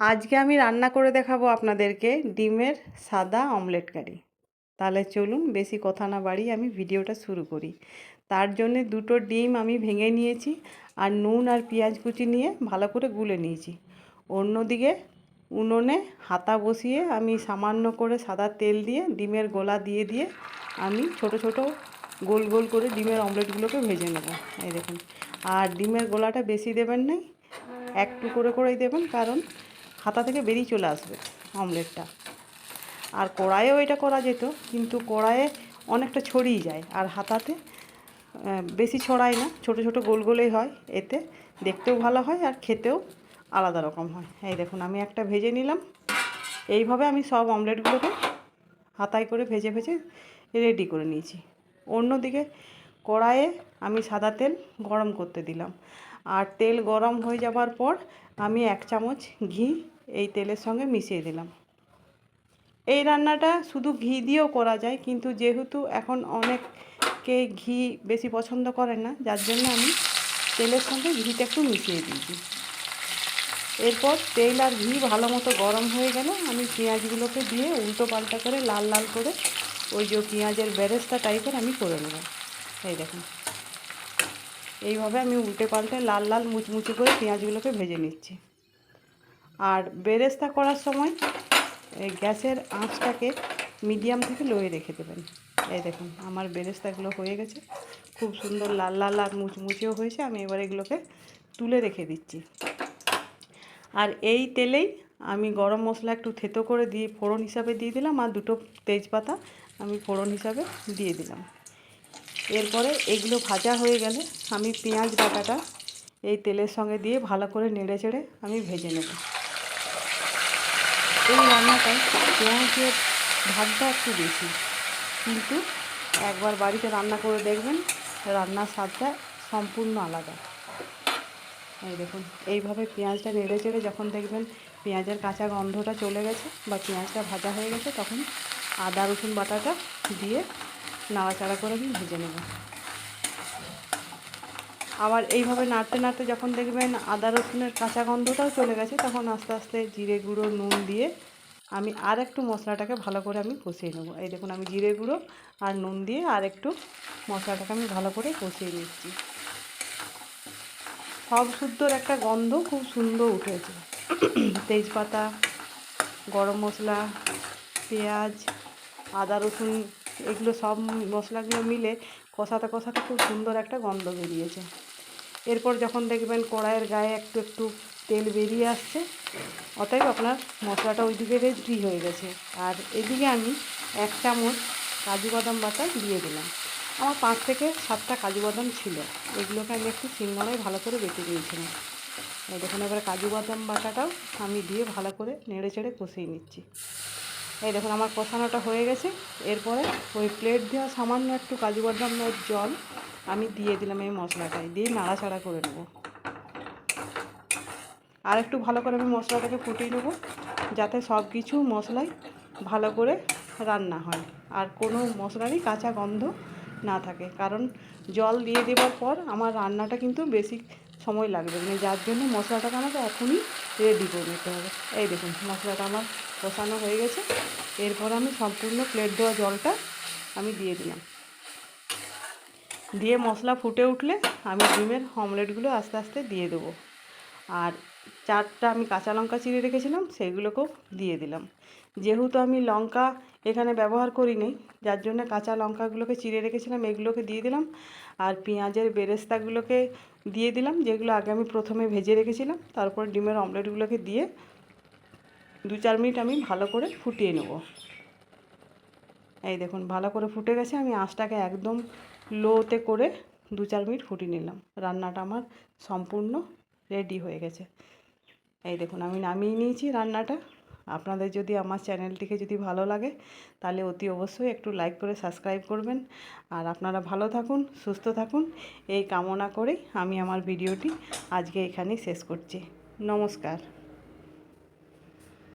আজকে আমি রান্না করে দেখাবো আপনাদেরকে ডিমের সাদা অমলেট কারি। তাহলে চলুন বেশি কথা না বাড়িয়ে আমি ভিডিওটা শুরু করি। তার জন্য দুটো ডিম আমি ভেঙে নিয়েছি আর নুন আর পেঁয়াজ কুচি নিয়ে ভালো করে গুলে নিয়েছি। অন্যদিকে উনুনে হাতা বসিয়ে আমি সামান্য করে সাদা তেল দিয়ে ডিমের গোলা দিয়ে দিয়ে আমি ছোট ছোট গোল গোল করে ডিমের অমলেটগুলোকে ভেজে নেব। এই দেখুন। আর ডিমের গোলাটা বেশি দেবেন নাই একটু করে করেই দেবেন কারণ হাতা থেকে বেরিয়ে চলে আসবে অমলেটটা। আর কড়াইয়েও এটা করা যেত, কিন্তু কড়াইয়ে অনেকটা ছড়িয়ে যায় আর হাতাতে বেশি ছড়ায় না, ছোট ছোট গোল গোলেই হয়। এতে দেখতেও ভালো হয় আর খেতেও আলাদা রকম হয়। এই দেখুন, আমি একটা ভেজে নিলাম। এইভাবে আমি সব অমলেটগুলোকে হাতায় করে ভেজে ভেজে রেডি করে নিয়েছি। অন্যদিকে কড়াইয়ে আমি সাদা তেল গরম করতে দিলাম। আর তেল গরম হয়ে যাবার পর আমি এক চামচ ঘি এই তেলের সঙ্গে মিশিয়ে দিলাম। এই রান্নাটা শুধু ঘি দিয়েও করা যায়, কিন্তু যেহেতু এখন অনেকে ঘি বেশি পছন্দ করে না, যার জন্য আমি তেলের সঙ্গে ঘিটা একটু মিশিয়ে দিয়েছি। এরপর তেল আর ঘি ভালো মতো গরম হয়ে গেল, আমি পেঁয়াজগুলোকে দিয়ে উল্টো পাল্টা করে লাল লাল করে ওই যে পেঁয়াজের বেরেস্তা টাইপের আমি করে নেব। এই দেখুন। এইভাবে আমি উল্টে পাল্টে লাল লাল মুচমুচে করে পেঁয়াজগুলোকে ভেজে নিচ্ছি। আর বেরেস্তা করার সময় এই গ্যাসের আঁচটাকে মিডিয়াম থেকে লোয়ে রেখে দেবেন। এই দেখুন, আমার বেরেস্তাগুলো হয়ে গেছে। খুব সুন্দর লাল লাল আর মুচমুচেও হয়েছে। আমি এবার এগুলোকে তুলে রেখে দিচ্ছি। আর এই তেলেই আমি গরম মশলা একটু থেতো করে দিয়ে ফোড়ন হিসাবে দিয়ে দিলাম। আর দুটো তেজপাতা আমি ফোড়ন হিসাবে দিয়ে দিলাম। এরপরে এগুলো ভাজা হয়ে গেলে আমি পেঁয়াজ বাটাটা এই তেলের সঙ্গে দিয়ে ভালো করে নেড়ে চেড়ে আমি ভেজে নেব। এই রান্নাটায় পেঁয়াজের ভাগটা একটু বেশি। কিন্তু একবার বাড়িতে রান্না করে দেখবেন, রান্নার স্বাদটা সম্পূর্ণ আলাদা। এই দেখুন, এইভাবে পেঁয়াজটা নেড়ে চেড়ে যখন দেখবেন পেঁয়াজের কাঁচা গন্ধটা চলে গেছে বা পেঁয়াজটা ভাজা হয়ে গেছে, তখন আদা রসুন বাটাটা দিয়ে নাড়াচাড়া করে আমি ভেজে নেব। আবার এইভাবে নাড়তে নাড়তে যখন দেখবেন আদা রসুনের কাঁচা গন্ধটাও চলে গেছে, তখন আস্তে আস্তে জিরে গুঁড়ো, নুন দিয়ে আমি আর একটু মশলাটাকে ভালো করে আমি কষিয়ে নেব। এই দেখুন আমি জিরে গুঁড়ো আর নুন দিয়ে আর একটু মশলাটাকে আমি ভালো করে কষিয়ে নিচ্ছি। সব শুদ্ধর একটা গন্ধ খুব সুন্দর উঠেছে। তেজপাতা, গরম মশলা, পেঁয়াজ, আদা রসুন এগুলো সব মশলাগুলো মিলে কষাতে কষাতে খুব সুন্দর একটা গন্ধ বেরিয়েছে। এরপর যখন দেখবেন কড়াইয়ের গায়ে একটু একটু তেল বেরিয়ে আসছে, অতএব আপনার মশলাটা ওইদিকে রেডি হয়ে গেছে। আর এদিকে আমি এক চামচ কাজু বাদাম বাটা দিয়ে দিলাম। আমার পাঁচ থেকে সাতটা কাজু বাদাম ছিল, এগুলোকে আমি একটু শিলনোড়ায় ভালো করে বেটে দিয়েছিলাম দেখুন, এবার কাজু বাদাম বাটাটাও আমি দিয়ে ভালো করে নেড়ে চেড়ে কষিয়ে নিচ্ছি। এই দেখুন, আমার কষানোটা হয়ে গেছে। এরপরে ওই প্লেট দেওয়া সামান্য একটু কাজু বাদামের জল আমি দিয়ে দিলাম এই মশলাটায়, দিয়ে নাড়াচাড়া করে নেব। আর একটু ভালো করে আমি মশলাটাকে ফুটিয়ে নেব, যাতে সব কিছু মশলাই ভালো করে রান্না হয়। আর কোনো মশলারই কাঁচা গন্ধ না থাকে। কারণ জল দিয়ে দেওয়ার পর আমার রান্নাটা কিন্তু বেশি সময় লাগবে মানে যার জন্য মশলাটাকে আমাকে এখনই রেডি করে নিতে হবে। এই দেখুন, মশলাটা আমার কষানো হয়ে গেছে। এরপর আমি সম্পূর্ণ প্লেট দেওয়া জলটা আমি দিয়ে দিলাম। দিয়ে মশলা ফুটে উঠলে আমি ডিমের অমলেটগুলো আস্তে আস্তে দিয়ে দেবো। আর চারটা আমি কাঁচা লঙ্কা চিড়ে রেখেছিলাম, সেগুলোকেও দিয়ে দিলাম। যেহেতু আমি লঙ্কা এখানে ব্যবহার করি নি যার জন্য কাঁচা লঙ্কাগুলোকে চিড়ে রেখেছিলাম, এগুলোকে দিয়ে দিলাম। আর পেঁয়াজের বেরেস্তাগুলোকে দিয়ে দিলাম, যেগুলো আগে আমি প্রথমে ভেজে রেখেছিলাম। তারপর ডিমের অমলেটগুলোকে দিয়ে দু চার মিনিট আমি ভালো করে ফুটিয়ে নেব। এই দেখুন, ভালো করে ফুটে গেছে। আমি আঁচটাকে একদম লোতে করে দু চার মিনিট ফুটিয়ে নিলাম। রান্নাটা আমার সম্পূর্ণ রেডি হয়ে গেছে। এই দেখুন, আমি নামিয়ে নিয়েছি রান্নাটা। আপনাদের যদি আমার চ্যানেলটিকে যদি ভালো লাগে, তাহলে অতি অবশ্যই একটু লাইক করে সাবস্ক্রাইব করবেন। আর আপনারা ভালো থাকুন, সুস্থ থাকুন। এই কামনা করেই আমি আমার ভিডিওটি আজকে এখানেই শেষ করছি। নমস্কার।